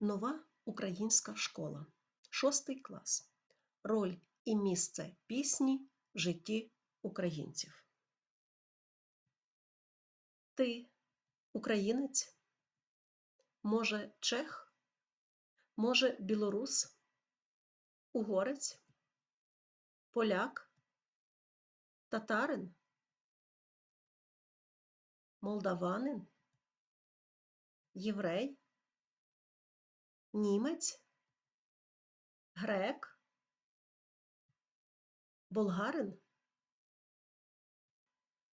Нова українська школа. Шостий клас. Роль і місце пісні в житті українців. Ти українець? Може, чех? Може, білорус? Угорець? Поляк? Татарин? Молдаванин? Єврей? Німець? Грек? Болгарин?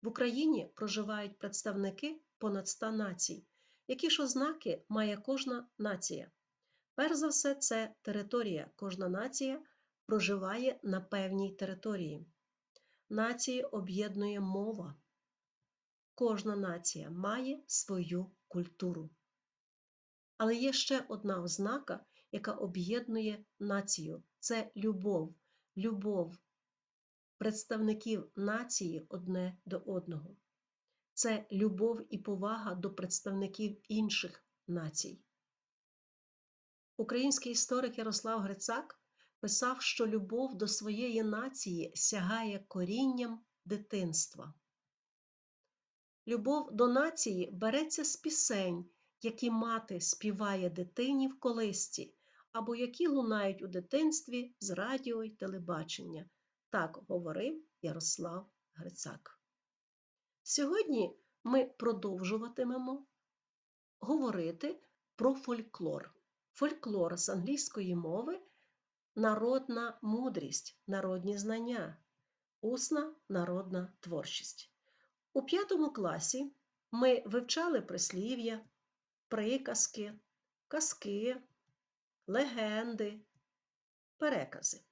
В Україні проживають представники понад 100 націй. Які ж ознаки має кожна нація? Перш за все, це територія. Кожна нація проживає на певній території. Нації об'єднує мова. Кожна нація має свою культуру. Але є ще одна ознака, яка об'єднує націю це любов, любов представників нації одне до одного. Це любов і повага до представників інших націй. Український історик Ярослав Грицак писав, що любов до своєї нації сягає корінням дитинства. Любов до нації береться з пісень, які мати співає дитині в колисці, або які лунають у дитинстві з радіо й телебачення. Так говорив Ярослав Грицак. Сьогодні ми продовжуватимемо говорити про фольклор. Фольклор з англійської мови народна мудрість, народні знання, усна народна творчість. У п'ятому класі ми вивчали прислів'я, приказки, казки, легенди, перекази.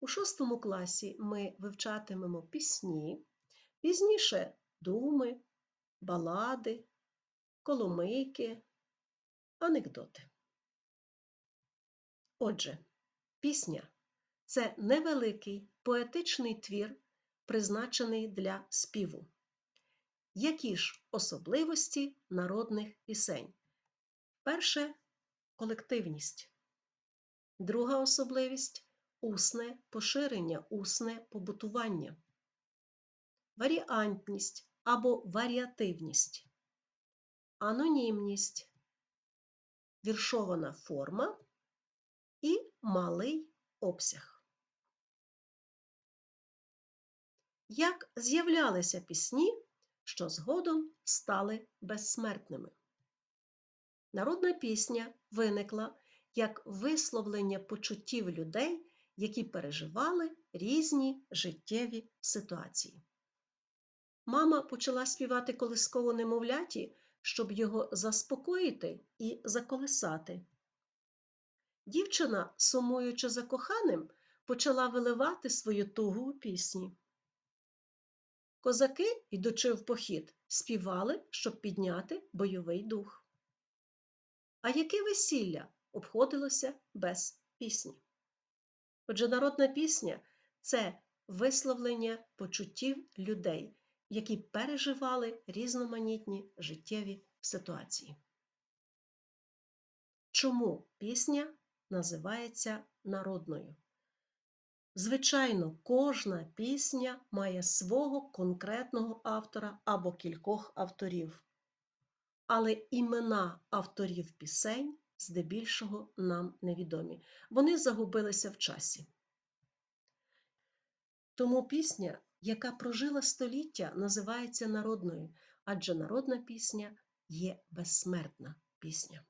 У шостому класі ми вивчатимемо пісні, пізніше думи, балади, коломийки, анекдоти. Отже, пісня це невеликий поетичний твір, призначений для співу. Які ж особливості народних пісень? Перше колективність. Друга особливість усне поширення, усне побутування. Варіантність або варіативність. Анонімність. Віршована форма і малий обсяг. Як з'являлися пісні, що згодом стали безсмертними? Народна пісня виникла як висловлення почуттів людей, які переживали різні життєві ситуації. Мама почала співати колисково немовляті, щоб його заспокоїти і заколисати. Дівчина, сумуючи за коханим, почала виливати свою тугу у пісні. Козаки, йдучи в похід, співали, щоб підняти бойовий дух. А яке весілля обходилося без пісні? Отже, народна пісня це висловлення почуттів людей, які переживали різноманітні життєві ситуації. Чому пісня називається народною? Звичайно, кожна пісня має свого конкретного автора або кількох авторів, але імена авторів пісень здебільшого нам невідомі. Вони загубилися в часі. Тому пісня, яка прожила століття, називається народною, адже народна пісня є безсмертна пісня.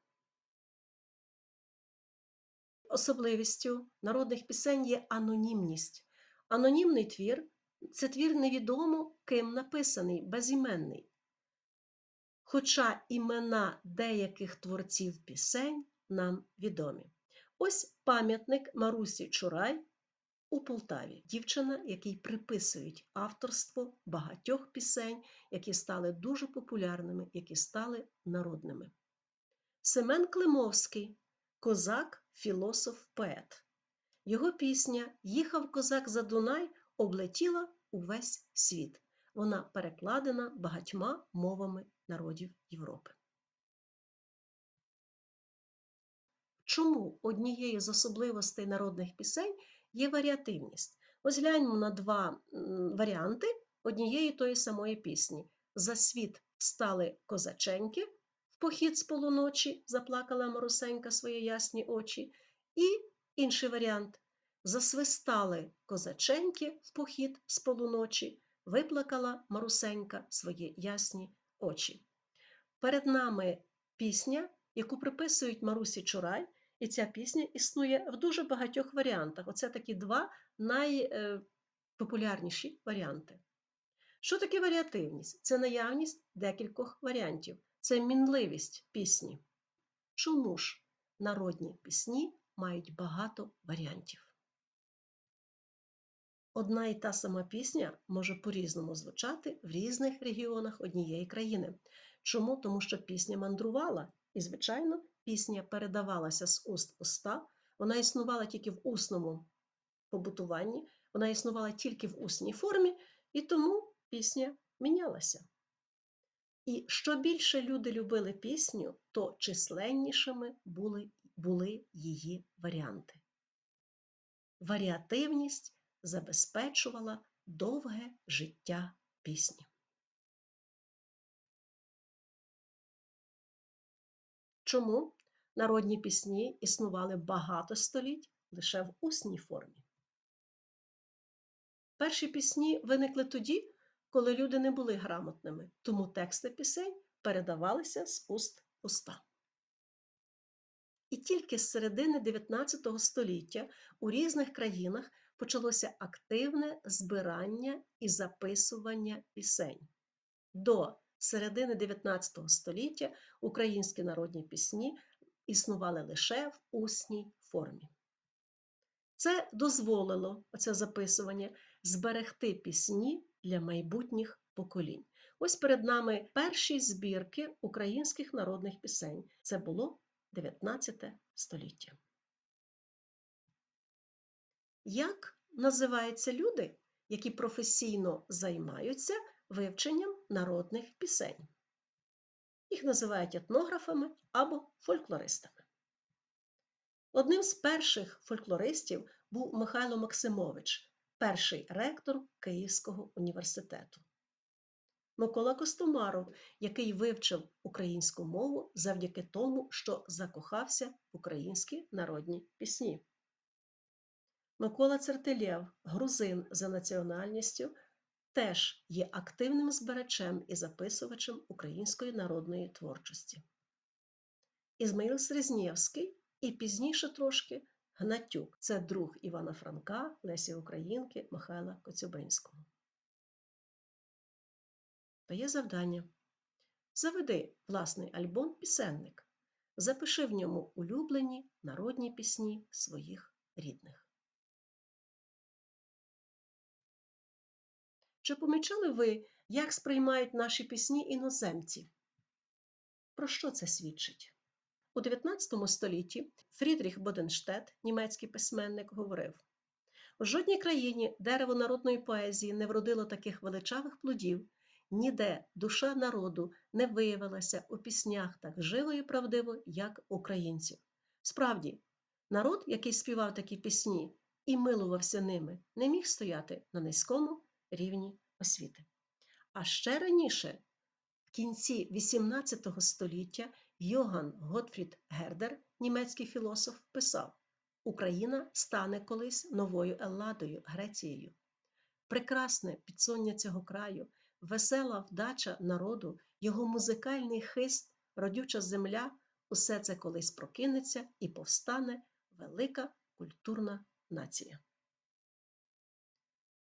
Особливістю народних пісень є анонімність. Анонімний твір це твір невідомо ким написаний, безіменний. Хоча імена деяких творців пісень нам відомі. Ось пам'ятник Марусі Чурай у Полтаві, дівчина, якій приписують авторство багатьох пісень, які стали дуже популярними, які стали народними. Семен Климовський козак, філософ, поет. Його пісня Їхав козак за Дунай облетіла увесь світ. Вона перекладена багатьма мовами народів Європи. Чому однією з особливостей народних пісень є варіативність? Ось гляньмо на два варіанти однієї тої самої пісні. За світ встали козаченьки, в похід з полуночі заплакала Марусенька свої ясні очі. І інший варіант засвистали козаченьки в похід з полуночі, виплакала Марусенька свої ясні очі. Перед нами пісня, яку приписують Марусі Чурай, і ця пісня існує в дуже багатьох варіантах. Оце такі два найпопулярніші варіанти. Що таке варіативність? Це наявність декількох варіантів, це мінливість пісні. Чому ж народні пісні мають багато варіантів? Одна і та сама пісня може по-різному звучати в різних регіонах однієї країни. Чому? Тому що пісня мандрувала, і, звичайно, пісня передавалася з уст уста, вона існувала тільки в усному побутуванні, вона існувала тільки в усній формі, і тому пісня мінялася. І що більше люди любили пісню, то численнішими були, були її варіанти. Варіативність забезпечувала довге життя пісні. Чому народні пісні існували багато століть лише в усній формі? Перші пісні виникли тоді, коли люди не були грамотними, тому тексти пісень передавалися з уст уста. І тільки з середини 19 століття у різних країнах почалося активне збирання і записування пісень. До середини 19 століття українські народні пісні існували лише в усній формі. Це дозволило це записування зберегти пісні для майбутніх поколінь. Ось перед нами перші збірки українських народних пісень. Це було 19 століття. Як називаються люди, які професійно займаються вивченням народних пісень? Їх називають етнографами або фольклористами. Одним з перших фольклористів був Михайло Максимович, перший ректор Київського університету. Микола Костомаров, який вивчив українську мову завдяки тому, що закохався в українські народні пісні. Микола Цертилєв, грузин за національністю, теж є активним збирачем і записувачем української народної творчості. Ізмаїл Срезнєвський і пізніше трошки Гнатюк це друг Івана Франка, Лесі Українки, Михайла Коцюбинського. Дає завдання. Заведи власний альбом пісенник. Запиши в ньому улюблені народні пісні своїх рідних. Чи помічали ви, як сприймають наші пісні іноземці? Про що це свідчить? У 19 столітті Фрідріх Боденштет, німецький письменник, говорив: у жодній країні дерево народної поезії не вродило таких величавих плодів, ніде душа народу не виявилася у піснях так живо і правдиво, як українців. Справді, народ, який співав такі пісні і милувався ними, не міг стояти на низькому рівні освіти. А ще раніше, в кінці XVIII століття, Йоган Готфрід Гердер, німецький філософ, писав: Україна стане колись новою Елладою, Грецією. Прекрасне підсоння цього краю, весела вдача народу, його музикальний хист, родюча земля усе це колись прокинеться і повстане велика культурна нація.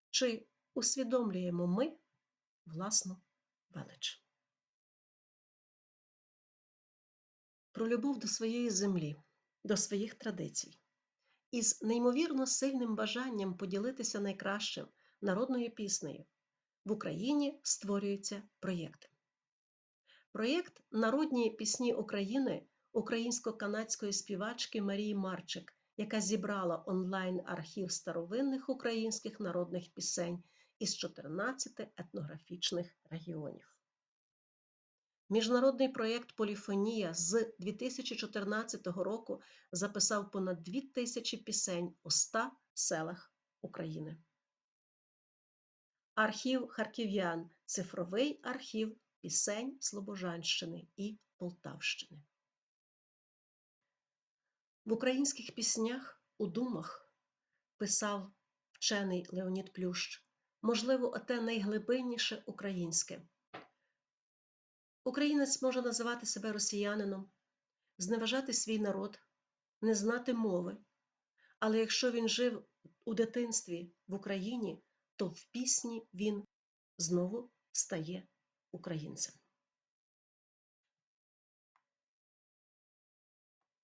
Чи усвідомлюємо ми власну велич? Про любов до своєї землі, до своїх традицій, із неймовірно сильним бажанням поділитися найкращим народною піснею в Україні створюються проєкти. Проєкт Народні пісні України українсько-канадської співачки Марії Марчик, яка зібрала онлайн архів старовинних українських народних пісень із 14 етнографічних регіонів. Міжнародний проєкт Поліфонія з 2014 року записав понад 2000 пісень у 100 селах України. Архів харків'ян цифровий архів пісень Слобожанщини і Полтавщини. В українських піснях у думах писав вчений Леонід Плющ, можливо, оте найглибинніше українське. Українець може називати себе росіянином, зневажати свій народ, не знати мови. Але якщо він жив у дитинстві в Україні, то в пісні він знову стає українцем.